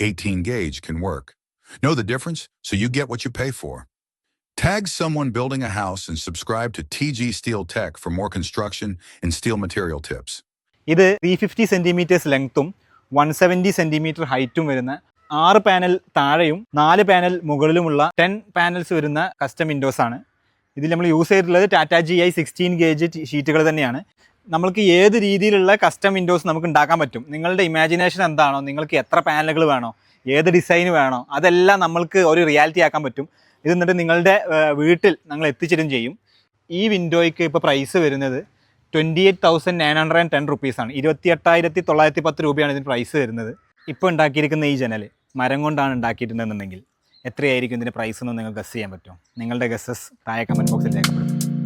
18 gauge can work. Know the difference so you get what you pay for. Tag someone building a house and subscribe to TG Steel Tech for more construction and steel material tips. ഇത് three fifty centimetres ലെങ്ത്തും one seventy centimetre ഹൈറ്റും വരുന്ന ആറ് panel താഴെയും നാല് panel മുകളിലുമുള്ള ten panels വരുന്ന custom windows ആണ് ഇതിൽ നമ്മൾ യൂസ് ചെയ്തിട്ടുള്ളത് ടാറ്റ ഐ സിക്സ്റ്റീൻ ഗേജ് ഷീറ്റുകൾ തന്നെയാണ് നമ്മൾക്ക് ഏത് രീതിയിലുള്ള കസ്റ്റം വിൻഡോസ് നമുക്ക് ഉണ്ടാക്കാൻ പറ്റും? നിങ്ങളുടെ ഇമാജിനേഷൻ എന്താണോ? നിങ്ങൾക്ക് എത്ര പാനലുകൾ വേണോ? ഏത് ഡിസൈൻ വേണോ? അതെല്ലാം നമ്മൾക്ക് ഒരു റിയാലിറ്റി ആക്കാൻ പറ്റും. ഇത് എന്നിട്ട് നിങ്ങളുടെ വീട്ടിൽ ഞങ്ങൾ എത്തിച്ചേരും ചെയ്യും. ഈ വിൻഡോയ്ക്ക് ഇപ്പോൾ പ്രൈസ് വരുന്നത് twenty eight thousand nine hundred and ten റുപ്പീസാണ് ഇരുപത്തി എട്ടായിരത്തി തൊള്ളായിരത്തി പത്ത് രൂപയാണ് ഇതിന് പ്രൈസ് വരുന്നത്. ഇപ്പോൾ ഉണ്ടാക്കിയിരിക്കുന്ന ഈ ജനൽ മരം കൊണ്ടാണ് ഉണ്ടാക്കിയിട്ടുണ്ടെന്നുണ്ടെങ്കിൽ എത്രയായിരിക്കും ഇതിന്റെ പ്രൈസ് എന്ന് നിങ്ങൾ ഗസ് ചെയ്യാൻ പറ്റുമോ നിങ്ങളുടെ ഗസ്സസ് താഴെ കമന്റ് ബോക്സിൽ രേഖപ്പെടുത്തും.